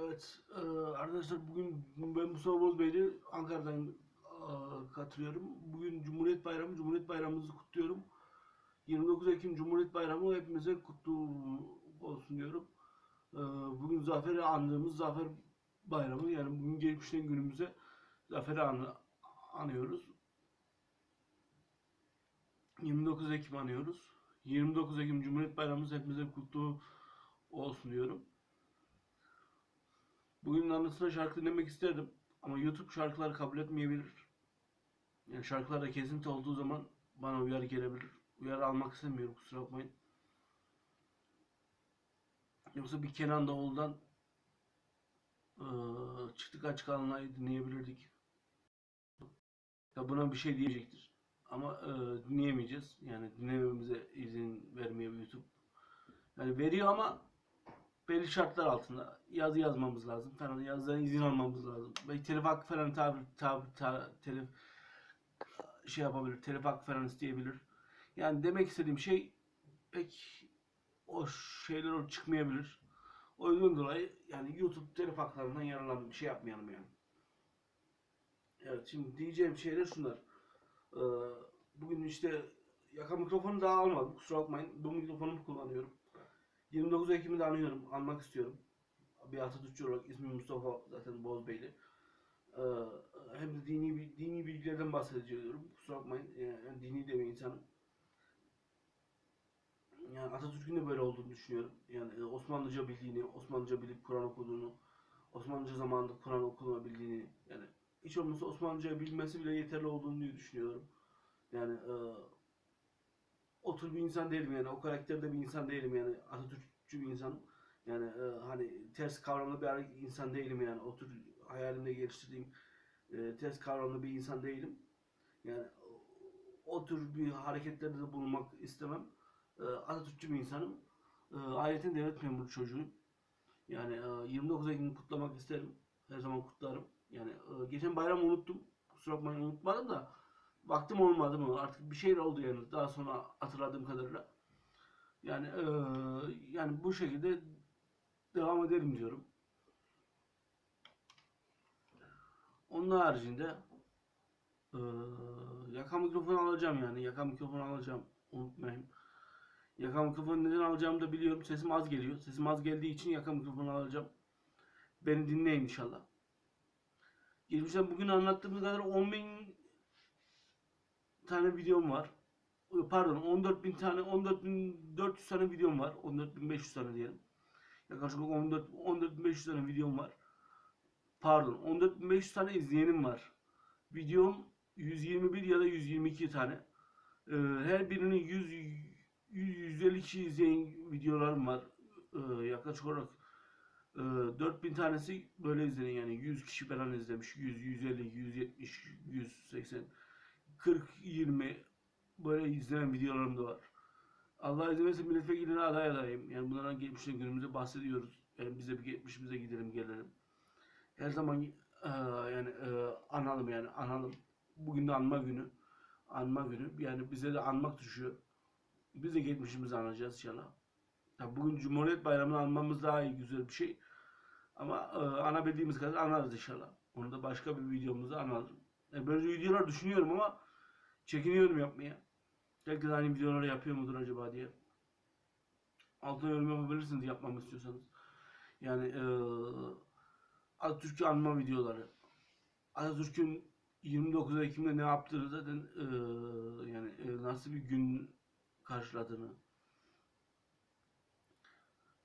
Evet e, arkadaşlar bugün ben Mustafa Bozbeyli Ankara'dan e, katılıyorum. Bugün Cumhuriyet Bayramı, Cumhuriyet Bayramımızı kutluyorum. 29 Ekim Cumhuriyet Bayramı hepimize kutlu olsun diyorum. E, bugün zaferi andığımız Zafer Bayramı yani bugün geçmişten günümüze zaferi an, anıyoruz. 29 Ekim anıyoruz. 29 Ekim Cumhuriyet Bayramımız hepimize kutlu olsun diyorum. Bugün anısına şarkı dinlemek isterdim. Ama YouTube şarkıları kabul etmeyebilir. Yani şarkılarda kesinti olduğu zaman bana uyarı gelebilir. Uyarı almak istemiyorum kusura bakmayın. Yoksa bir Kenan Doğulu'dan eee çıktık açık alanları dinleyebilirdik. Ya buna bir şey diyecektir. Ama eee, dinleyemeyeceğiz. Yani dinlememize izin vermiyor YouTube. Yani veriyor ama belli şartlar altında yazı yazmamız lazım falan yazıdan izin almamız lazım. Belki telif hakkı falan tabir, tabir, ta, telif şey yapabilir, telif hakkı falan isteyebilir. Yani demek istediğim şey pek o şeyler o çıkmayabilir. O yüzden dolayı yani YouTube telif haklarından yararlanıp bir şey yapmayalım yani. Evet şimdi diyeceğim şeyler şunlar. Ee, bugün işte yaka mikrofonu daha almadım kusura bakmayın. Bu mikrofonumu kullanıyorum. 29 Ekim'i de anıyorum, anmak istiyorum. Bir Atatürkçü olarak ismim Mustafa zaten Bozbeyli. Ee, hem de dini dini bilgilerden bahsediyorum. Kusura bakmayın, yani dini de bir insanım. Yani Atatürk'ün de böyle olduğunu düşünüyorum. Yani e, Osmanlıca bildiğini, Osmanlıca bilip Kur'an okuduğunu, Osmanlıca zamanında Kur'an okunabildiğini, yani hiç olmazsa Osmanlıca bilmesi bile yeterli olduğunu düşünüyorum. Yani e, o tür bir insan değilim yani o karakterde bir insan değilim yani Atatürkçü bir insanım. Yani e, hani ters kavramlı bir insan değilim yani o tür hayalimde geliştirdiğim e, ters kavramlı bir insan değilim. Yani o tür bir hareketlerde de bulunmak istemem. E, Atatürkçü bir insanım. E, ayrıca devlet memuru çocuğuyum. Yani e, 29 Ekim'i kutlamak isterim. Her zaman kutlarım. Yani e, geçen bayram unuttum. Kusura bakmayın unutmadım da vaktim olmadı mı? Artık bir şeyler oldu yani. Daha sonra hatırladığım kadarıyla. Yani eee, yani bu şekilde devam edelim diyorum. Onun haricinde eee yaka mikrofonu alacağım yani. Yaka mikrofonu alacağım. Unutmayın. Yaka mikrofonu neden alacağımı da biliyorum. Sesim az geliyor. Sesim az geldiği için yaka mikrofonu alacağım. Beni dinleyin inşallah. Geçmişten bugün anlattığımız kadar 10 bin tane videom var. Pardon 14.000 tane 14.400 tane videom var. 14.500 tane diyelim. Yaklaşık 14 14.500 tane videom var. Pardon 14.500 tane izleyenim var. Videom 121 ya da 122 tane. Ee, her birinin 100 100 150 kişi izleyen videolarım var. Ee, yaklaşık olarak e, 4000 tanesi böyle izleniyor yani 100 kişi falan izlemiş. 100 150 170 180 40-20 böyle izlenen videolarım da var. Allah izin verirse milletvekiline aday adayım. Yani bunlardan geçmişten günümüzde bahsediyoruz. Yani bize bir geçmişimize gidelim gelelim. Her zaman e, yani e, analım yani analım. Bugün de anma günü. Anma günü. Yani bize de anmak düşüyor. Biz de geçmişimizi anacağız inşallah. Ya bugün Cumhuriyet Bayramı'nı anmamız daha iyi güzel bir şey. Ama e, anabildiğimiz kadar anarız inşallah. Onu da başka bir videomuzda anarım. E, böyle videolar düşünüyorum ama çekiniyorum yapmaya. Herkes aynı videoları yapıyor mudur acaba diye. Altına yorum yapabilirsiniz yapmamı istiyorsanız. Yani e, Atatürk'ü anma videoları. Atatürk'ün 29 Ekim'de ne yaptığını zaten e, yani e, nasıl bir gün karşıladığını.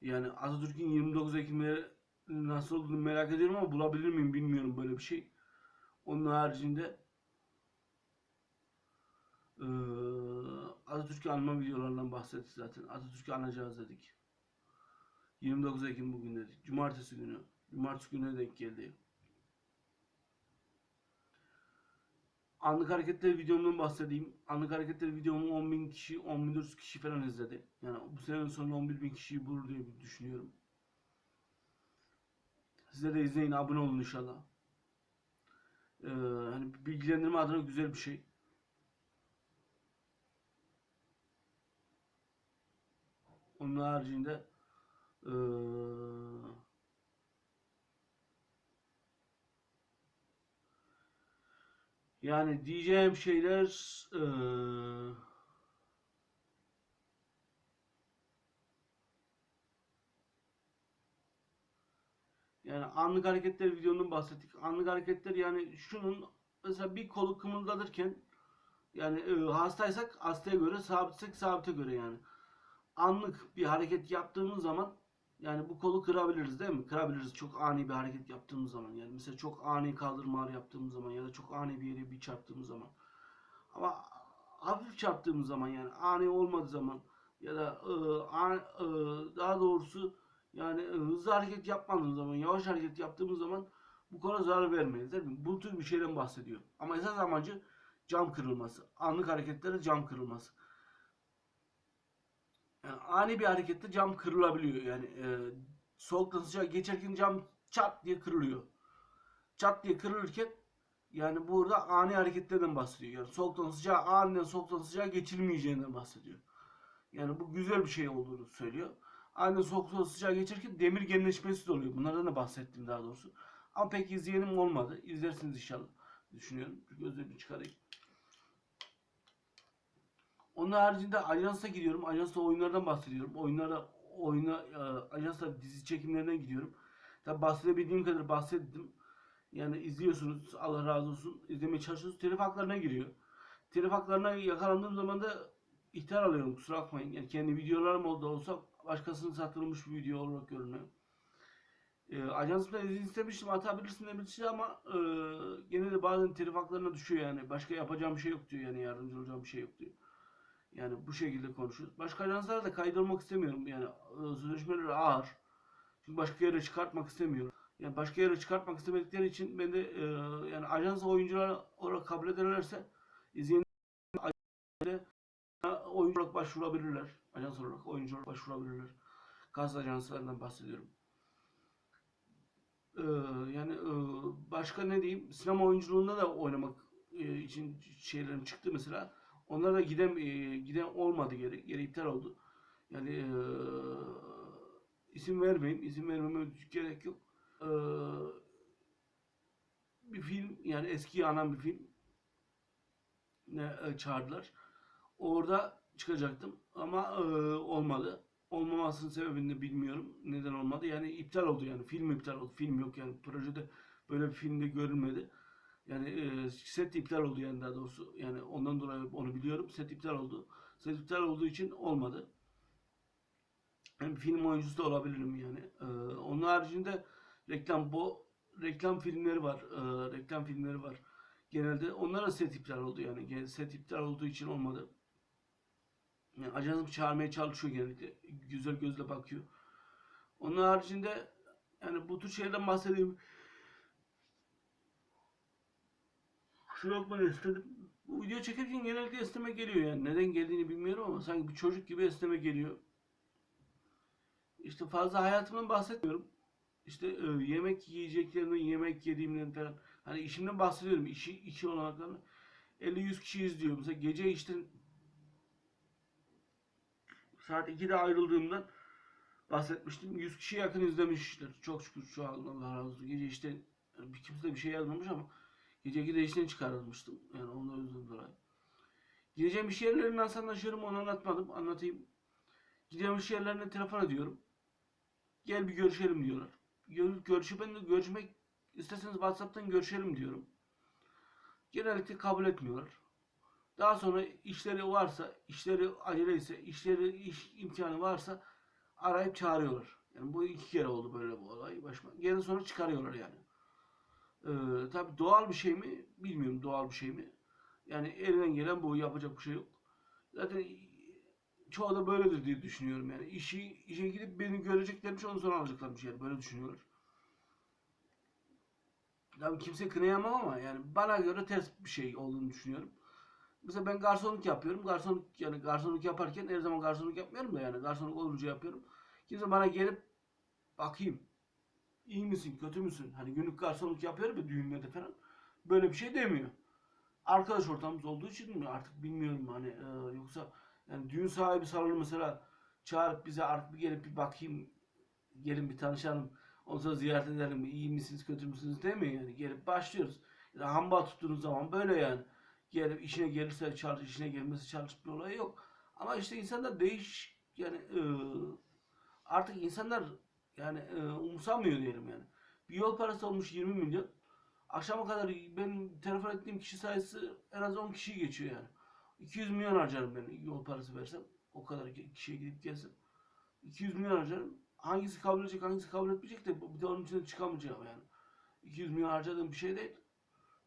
Yani Atatürk'ün 29 Ekim'de nasıl olduğunu merak ediyorum ama bulabilir miyim bilmiyorum böyle bir şey. Onun haricinde eee Atatürk'ü anma videolarından bahsettik zaten. Atatürk'ü anacağız dedik. 29 Ekim bugün dedik. Cumartesi günü. Cumartesi gününe denk geldi. Anlık hareketler videomdan bahsedeyim. Anlık hareketler videomu 10.000 kişi, 10.400 kişi falan izledi. Yani bu senenin sonunda 11.000 kişiyi bulur diye düşünüyorum. Size de izleyin, abone olun inşallah. Ee, hani bilgilendirme adına güzel bir şey. Onun haricinde ee, yani diyeceğim şeyler ee, yani anlık hareketler videonun bahsettik. Anlık hareketler yani şunun mesela bir kolu kımıldatırken yani e, hastaysak hastaya göre, sabitsek sabite göre yani anlık bir hareket yaptığımız zaman yani bu kolu kırabiliriz değil mi? Kırabiliriz çok ani bir hareket yaptığımız zaman. Yani mesela çok ani kaldırma yaptığımız zaman ya da çok ani bir yere bir çarptığımız zaman. Ama hafif çarptığımız zaman yani ani olmadığı zaman ya da e, an- e, daha doğrusu yani e, hızlı hareket yapmadığımız zaman, yavaş hareket yaptığımız zaman bu kola zarar vermeyiz değil mi? Bu tür bir şeyden bahsediyor. Ama esas amacı cam kırılması. Anlık hareketlerde cam kırılması. Ani bir harekette cam kırılabiliyor. Yani e, soğuktan sıcağa geçerken cam çat diye kırılıyor. Çat diye kırılırken yani burada ani hareketlerden bahsediyor. Yani soğuktan sıcağa aniden soğuktan sıcağa geçilmeyeceğinden bahsediyor. Yani bu güzel bir şey olduğunu söylüyor. Aniden soğuktan sıcağa geçerken demir genleşmesi de oluyor. Bunlardan da bahsettim daha doğrusu. Ama pek izleyenim olmadı. İzlersiniz inşallah. Düşünüyorum. Şu gözlerimi çıkarayım. Onun haricinde Ajans'a gidiyorum. Ajans'ta oyunlardan bahsediyorum. Oyunlara oyuna e, dizi çekimlerinden gidiyorum. Tabi bahsedebildiğim kadar bahsettim. Yani izliyorsunuz. Allah razı olsun. İzlemeye çalışıyorsunuz. Telif haklarına giriyor. Telif haklarına yakalandığım zaman da ihtar alıyorum. Kusura bakmayın. Yani kendi videolarım oldu olsa başkasının satılmış bir video olarak görünüyor. E, Ajans'ta izin istemiştim. Atabilirsin demişti ama e, gene de bazen telif haklarına düşüyor yani. Başka yapacağım bir şey yok diyor yani. Yardımcı olacağım bir şey yok diyor. Yani bu şekilde konuşuyoruz. Başka ajanslara da kaydolmak istemiyorum. Yani e, sözleşmeleri ağır. Çünkü başka yere çıkartmak istemiyorum. Yani başka yere çıkartmak istemedikleri için ben de e, yani ajans oyuncular olarak kabul ederlerse izleyen oyuncu olarak başvurabilirler. Ajans olarak oyuncu olarak başvurabilirler. Gaz ajanslarından bahsediyorum. E, yani e, başka ne diyeyim? Sinema oyunculuğunda da oynamak e, için şeylerim çıktı mesela. Onlar da giden e, giden olmadı geri. Geri iptal oldu. Yani e, isim vermeyeyim. isim vermeme gerek yok. E, bir film yani eski anan bir film ne e, çağırdılar. Orada çıkacaktım ama e, olmadı. Olmamasının sebebini de bilmiyorum. Neden olmadı? Yani iptal oldu yani. Film iptal oldu. Film yok yani. Projede böyle bir filmde görülmedi. Yani e, set iptal oldu yani daha doğrusu. Yani ondan dolayı onu biliyorum. Set iptal oldu. Set iptal olduğu için olmadı. Hem film oyuncusu da olabilirim yani. E, onun haricinde reklam bu reklam filmleri var. E, reklam filmleri var. Genelde onlara set iptal oldu yani. Set iptal olduğu için olmadı. Yani ajansım çağırmaya çalışıyor genellikle. Güzel gözle bakıyor. Onun haricinde yani bu tür şeylerden bahsedeyim. Kusura bakmayın istedim. Bu video çekerken genellikle esneme geliyor yani. Neden geldiğini bilmiyorum ama sanki bir çocuk gibi esneme geliyor. İşte fazla hayatımdan bahsetmiyorum. İşte e, yemek yiyeceklerimden, yemek yediğimden falan. Hani işimden bahsediyorum. İşi, işi olanaklarını. 50-100 kişi izliyor. Mesela gece işte saat 2'de ayrıldığımdan bahsetmiştim. 100 kişiye yakın izlemişler. Çok şükür şu an Allah razı olsun. Gece işte bir kimse de bir şey yazmamış ama Gece 2'de işten çıkarılmıştım. Yani ondan yüzden dolayı. Gideceğim iş yerlerinden anlaşıyorum onu anlatmadım. Anlatayım. Gideceğim iş yerlerine telefon ediyorum. Gel bir görüşelim diyorlar. Gör, görüşüp ben de görüşmek isterseniz WhatsApp'tan görüşelim diyorum. Genellikle kabul etmiyorlar. Daha sonra işleri varsa, işleri acele ise, işleri iş imkanı varsa arayıp çağırıyorlar. Yani bu iki kere oldu böyle bu olay. Başıma. Gene sonra çıkarıyorlar yani. Ee, tabii doğal bir şey mi? Bilmiyorum doğal bir şey mi? Yani elinden gelen bu yapacak bir şey yok. Zaten çoğu da böyledir diye düşünüyorum yani. İşi, işe gidip beni göreceklermiş ondan sonra alacaklarmış yani böyle düşünüyorlar. Tabii kimse kınayamam ama yani bana göre ters bir şey olduğunu düşünüyorum. Mesela ben garsonluk yapıyorum. Garsonluk yani garsonluk yaparken her zaman garsonluk yapmıyorum da yani garsonluk olunca yapıyorum. Kimse bana gelip bakayım iyi misin, kötü müsün? Hani günlük garsonluk yapıyorum ya düğünlerde falan. Böyle bir şey demiyor. Arkadaş ortamımız olduğu için mi artık bilmiyorum hani e, yoksa yani düğün sahibi salonu mesela çağırıp bize artık bir gelip bir bakayım gelin bir tanışalım ondan ziyaret edelim iyi misiniz kötü müsünüz demiyor yani gelip başlıyoruz. Yani hamba tuttuğunuz zaman böyle yani. Gelip işine gelirse çalış, işine gelmesi çalış bir olay yok. Ama işte insanlar değiş yani e, artık insanlar yani e, umursamıyor diyelim yani. Bir yol parası olmuş 20 milyon. Akşama kadar benim telefon ettiğim kişi sayısı en az 10 kişiyi geçiyor yani. 200 milyon harcarım ben yol parası versem. O kadar ki- kişiye gidip gelsem. 200 milyon harcarım. Hangisi kabul edecek hangisi kabul etmeyecek de bir de onun içine çıkamayacağım yani. 200 milyon harcadığım bir şey değil.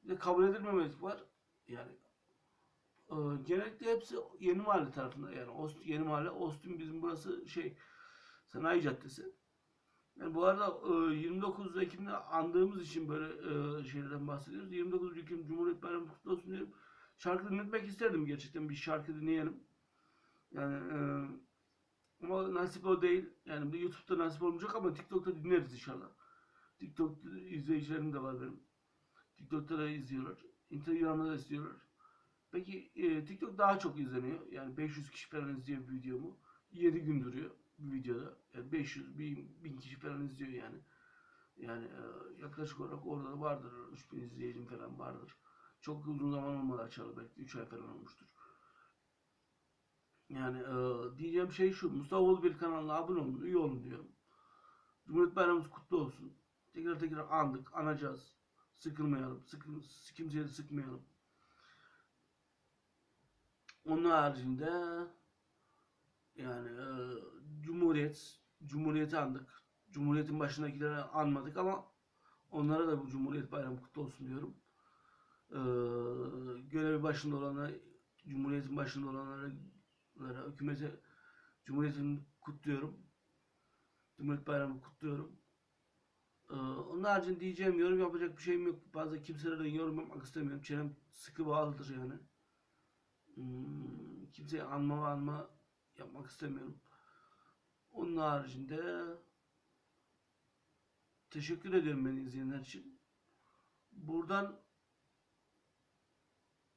Bir de kabul edilmemelik var. Yani e, genellikle hepsi Yeni Mahalle tarafında yani Ost, Yeni Mahalle, Ostün bizim burası şey Sanayi Caddesi. Yani bu arada e, 29 Ekim'de andığımız için böyle e, şeylerden bahsediyoruz. 29 Ekim Cumhuriyet Bayramı kutlu olsun diyorum. Şarkı dinletmek isterdim gerçekten bir şarkı dinleyelim. Yani e, ama nasip o değil. Yani bir YouTube'da nasip olmayacak ama TikTok'ta dinleriz inşallah. TikTok izleyicilerim de var benim. TikTok'ta da izliyorlar. Instagram'da da izliyorlar. Peki e, TikTok daha çok izleniyor. Yani 500 kişi falan izliyor videomu. 7 gün duruyor bir videoda. Yani 500, 1000, 1000 kişi falan izliyor yani. Yani e, yaklaşık olarak orada da vardır. 3000 izleyicim falan vardır. Çok uzun zaman olmadı açalı belki 3 ay falan olmuştur. Yani e, diyeceğim şey şu. Mustafa Ulbil kanalına abone olun, üye olun diyorum. Cumhuriyet Bayramımız kutlu olsun. Tekrar tekrar andık, anacağız. Sıkılmayalım, sıkın, kimseye de sıkmayalım. Onun haricinde yani e, Cumhuriyet, Cumhuriyeti andık. Cumhuriyetin başındakileri anmadık ama onlara da bu Cumhuriyet Bayramı kutlu olsun diyorum. E, görevi başında olanlara, Cumhuriyetin başında olanlara, hükümete, Cumhuriyetin kutluyorum. Cumhuriyet Bayramı kutluyorum. Ee, onun haricinde diyeceğim yorum yapacak bir şeyim yok. Bazı kimselerden yorum yapmak istemiyorum. Çenem sıkı bağlıdır yani. Hmm, kimseye anma anma yapmak istemiyorum. Onun haricinde teşekkür ediyorum beni izleyenler için. Buradan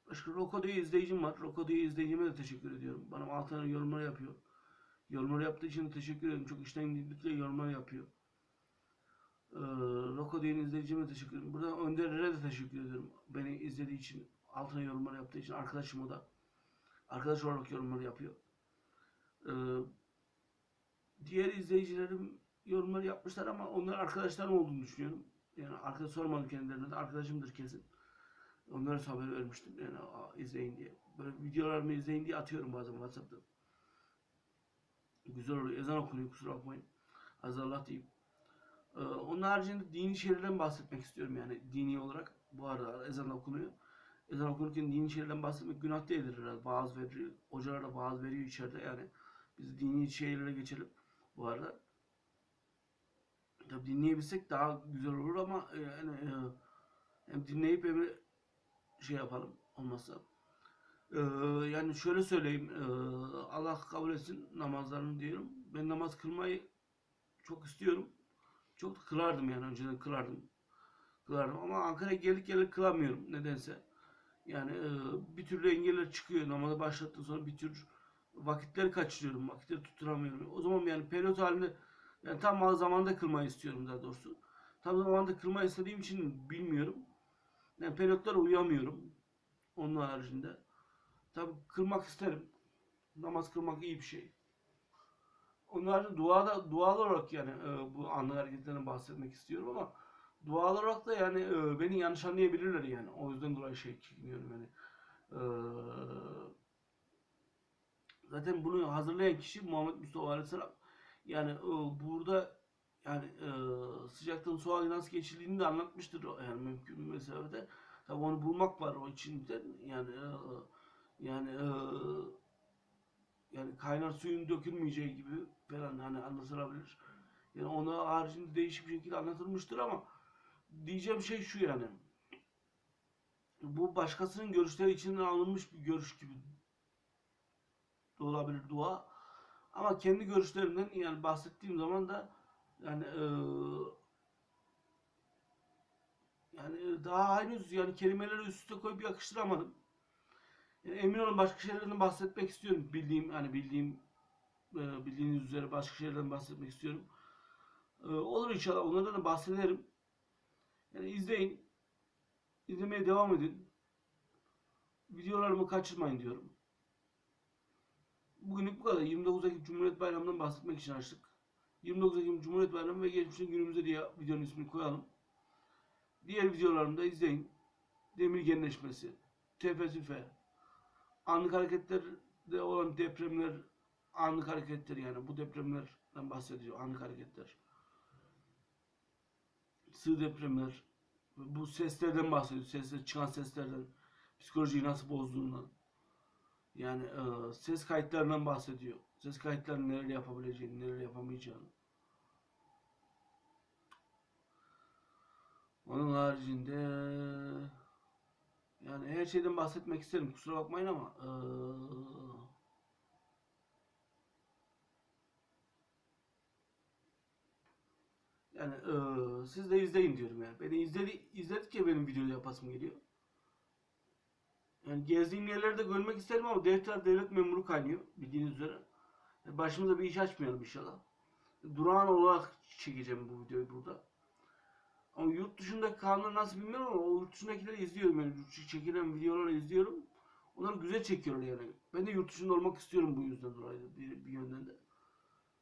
başka Roko diye izleyicim var. Roko diye izleyicime de teşekkür ediyorum. Bana altına yorumlar yapıyor. Yorumlar yaptığı için teşekkür ederim. Çok işten gittikçe yorumlar yapıyor. Ee, Roko diye izleyicime teşekkür ederim. Burada Önder'e de teşekkür ediyorum. Beni izlediği için, altına yorumlar yaptığı için. Arkadaşım o da. Arkadaş olarak yorumlar yapıyor. Ee, diğer izleyicilerim yorumlar yapmışlar ama onlar arkadaşlarım olduğunu düşünüyorum. Yani arkadaş sormadım kendilerine de. Arkadaşımdır kesin. Onlara haber vermiştim. Yani "Aa, izleyin diye. Böyle videolarımı izleyin diye atıyorum bazen WhatsApp'ta. Güzel oluyor. Ezan okunuyor kusura bakmayın. Azallah diyeyim. Ee, onun haricinde dini şeylerden bahsetmek istiyorum yani dini olarak. Bu arada ezan okunuyor. Ezan okunurken dini şeylerden bahsetmek günah değildir herhalde. Vaaz veriyor. Hocalar da vaaz veriyor içeride yani. Biz dini şeylere geçelim bu arada. Tabii dinleyebilsek daha güzel olur ama e, yani e, hem dinleyip hem şey yapalım olmazsa. Ee, yani şöyle söyleyeyim. ee, Allah kabul etsin namazlarını diyorum. Ben namaz kılmayı çok istiyorum. Çok kılardım yani önceden kılardım. Kılardım ama Ankara'ya gelip gelip kılamıyorum nedense. Yani e, bir türlü engeller çıkıyor. Namaza başlattıktan sonra bir tür vakitleri kaçırıyorum. Vakitleri tutturamıyorum. O zaman yani periyot halinde yani tam zamanda kılmayı istiyorum daha doğrusu. Tam zamanda kılmayı istediğim için bilmiyorum. Yani periyotlara uyamıyorum. Onun haricinde. Tabi kılmak isterim. Namaz kılmak iyi bir şey. Onlar duada dualı olarak yani e, bu anlı hareketlerinden bahsetmek istiyorum ama dualı olarak da yani e, beni yanlış anlayabilirler yani. O yüzden dolayı şey çekiniyorum yani. E, zaten bunu hazırlayan kişi Muhammed Mustafa Aleyhisselam. Yani e, burada yani e, sıcaktan soğuğa nasıl geçildiğini de anlatmıştır yani mümkün bir mesafede. Tabi onu bulmak var o içinde yani e, yani e, yani kaynar suyun dökülmeyeceği gibi falan hani anlatılabilir. Yani ona haricinde değişik bir şekilde anlatılmıştır ama diyeceğim şey şu yani. Bu başkasının görüşleri içinden alınmış bir görüş gibi de olabilir dua. Ama kendi görüşlerimden yani bahsettiğim zaman da yani e, yani daha henüz yani kelimeleri üst üste koyup yakıştıramadım. Yani emin olun başka şeylerden bahsetmek istiyorum. Bildiğim hani bildiğim e, bildiğiniz üzere başka şeylerden bahsetmek istiyorum. E, olur inşallah onlardan da bahsederim. Yani izleyin. İzlemeye devam edin. Videolarımı kaçırmayın diyorum. Bugünlük bu kadar. 29 Ekim Cumhuriyet Bayramı'ndan bahsetmek için açtık. 29 Ekim Cumhuriyet Bayramı ve geçmişten günümüze diye videonun ismini koyalım. Diğer videolarımı da izleyin. Demir genleşmesi, tepe tüfe, anlık hareketlerde olan depremler, anlık hareketler yani bu depremlerden bahsediyor, anlık hareketler. Sığ depremler, bu seslerden bahsediyor, sesler, çıkan seslerden, psikolojiyi nasıl bozduğundan. Yani e, ses kayıtlarından bahsediyor. Ses kayıtlarını neler yapabileceğini, neler yapamayacağını. Onun haricinde yani her şeyden bahsetmek isterim. Kusura bakmayın ama e, yani e, siz de izleyin diyorum yani. Beni izledi, izledikçe benim video yapasım geliyor. Yani gezdiğim yerlerde görmek isterim ama defter devlet memuru kaynıyor bildiğiniz üzere. Yani başımıza bir iş açmayalım inşallah. Durağan olarak çekeceğim bu videoyu burada. Ama yurt dışındaki kanunları nasıl bilmiyorum ama o yurt dışındakileri izliyorum yani. Yurt çekilen videoları izliyorum. Onlar güzel çekiyorlar yani. Ben de yurt dışında olmak istiyorum bu yüzden dolayı bir, bir yönden de.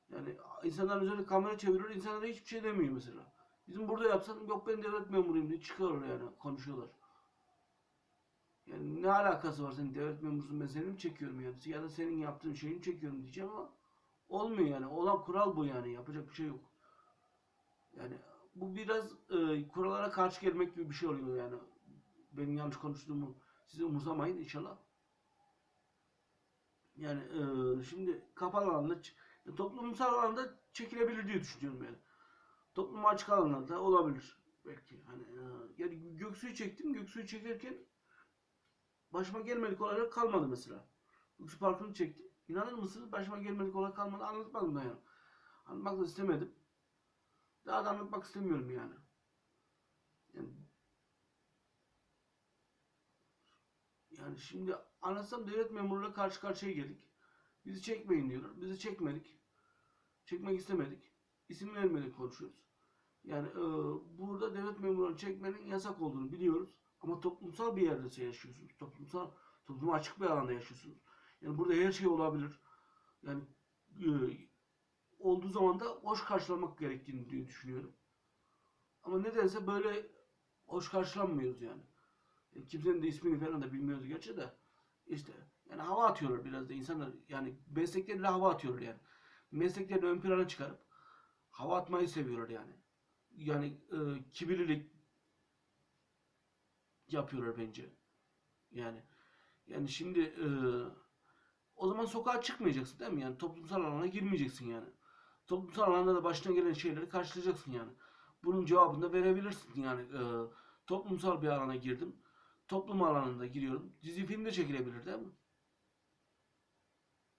Yani insanların üzerine kamera çeviriyor, insanlara hiçbir şey demiyor mesela. Bizim burada yapsan yok ben devlet memuruyum diye çıkıyorlar yani konuşuyorlar. Yani ne alakası var senin devlet memurusun ben seni mi çekiyorum yani ya da senin yaptığın şeyi mi çekiyorum diyeceğim ama olmuyor yani. Olan kural bu yani yapacak bir şey yok. Yani bu biraz e, kurallara karşı gelmek gibi bir şey oluyor yani. Benim yanlış konuştuğumu siz umursamayın inşallah. Yani e, şimdi kapalı alanda toplumsal alanda çekilebilir diye düşünüyorum yani. Toplum açık alanlarda olabilir belki. Hani e, yani Göksu'yu çektim. Göksu'yu çekerken başıma gelmedik olaylar kalmadı mesela. Göksu Parkı'nı çektim. İnanır mısınız? Başıma gelmedik olay kalmadı. Anlatmadım da yani. Anlatmak da istemedim. Daha da anlatmak istemiyorum yani. Yani, yani şimdi anlatsam devlet memuruyla karşı karşıya geldik. Bizi çekmeyin diyorlar. Bizi çekmedik. Çekmek istemedik. İsim vermedik konuşuyoruz. Yani e, burada devlet memurunu çekmenin yasak olduğunu biliyoruz. Ama toplumsal bir yerde yaşıyorsunuz. Toplumsal, topluma açık bir alanda yaşıyorsunuz. Yani burada her şey olabilir. Yani e, olduğu zaman da hoş karşılamak gerektiğini diye düşünüyorum. Ama nedense böyle hoş karşılanmıyoruz yani. E, Kimsenin de ismini falan da bilmiyoruz gerçi de. İşte yani hava atıyorlar biraz da insanlar yani meslekleriyle hava atıyorlar yani. Mesleklerini ön plana çıkarıp hava atmayı seviyorlar yani. Yani e, kibirlilik yapıyorlar bence. Yani yani şimdi e, o zaman sokağa çıkmayacaksın değil mi? Yani toplumsal alana girmeyeceksin yani. Toplumsal alanda da başına gelen şeyleri karşılayacaksın yani. Bunun cevabını da verebilirsin yani. E, toplumsal bir alana girdim. Toplum alanında giriyorum. Dizi film de çekilebilir değil mi?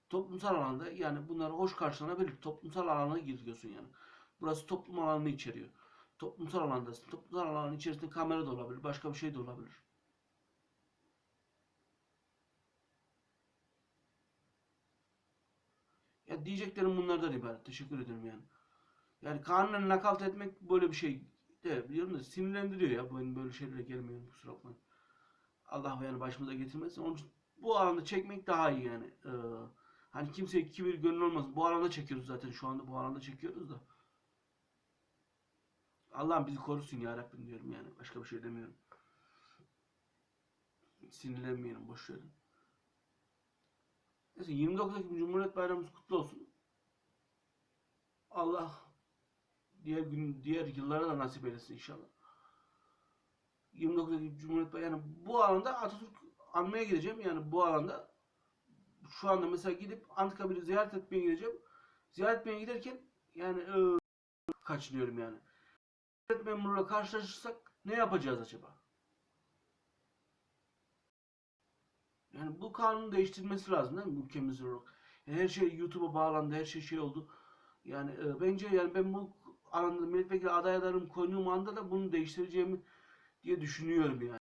Toplumsal alanda yani bunlar hoş karşılanabilir. Toplumsal alana giriyorsun yani. Burası toplum alanını içeriyor. Toplumsal alandasın. Toplumsal alanın içerisinde kamera da olabilir. Başka bir şey de olabilir. Ya diyeceklerim bunlardan ibaret. Teşekkür ederim yani. Yani kanunen nakalt etmek böyle bir şey de biliyorum da sinirlendiriyor ya. Benim böyle şeylere gelmiyorum kusura bakmayın. Allah yani başımıza getirmesin. Onun için bu alanda çekmek daha iyi yani. Ee, hani kimseye kibir gönül olmasın. Bu alanda çekiyoruz zaten şu anda bu alanda çekiyoruz da. Allah'ım bizi korusun ya Rabbim diyorum yani. Başka bir şey demiyorum. Sinirlenmeyelim boş verin. Neyse 29 Ekim Cumhuriyet Bayramımız kutlu olsun. Allah diğer gün diğer yıllara da nasip eylesin inşallah. 29 Ekim Cumhuriyet Bayramı yani bu alanda Atatürk anmaya gideceğim yani bu alanda şu anda mesela gidip Anıtkabir'i ziyaret etmeye gideceğim. Ziyaret etmeye giderken yani e, kaçınıyorum yani. Devlet memuruyla karşılaşırsak ne yapacağız acaba? Yani bu kanunu değiştirmesi lazım değil mi ülkemizde olarak? Her şey YouTube'a bağlandı, her şey şey oldu. Yani e, bence yani ben bu alanda milletvekili aday adaylarım koyduğum anda da bunu değiştireceğimi diye düşünüyorum yani.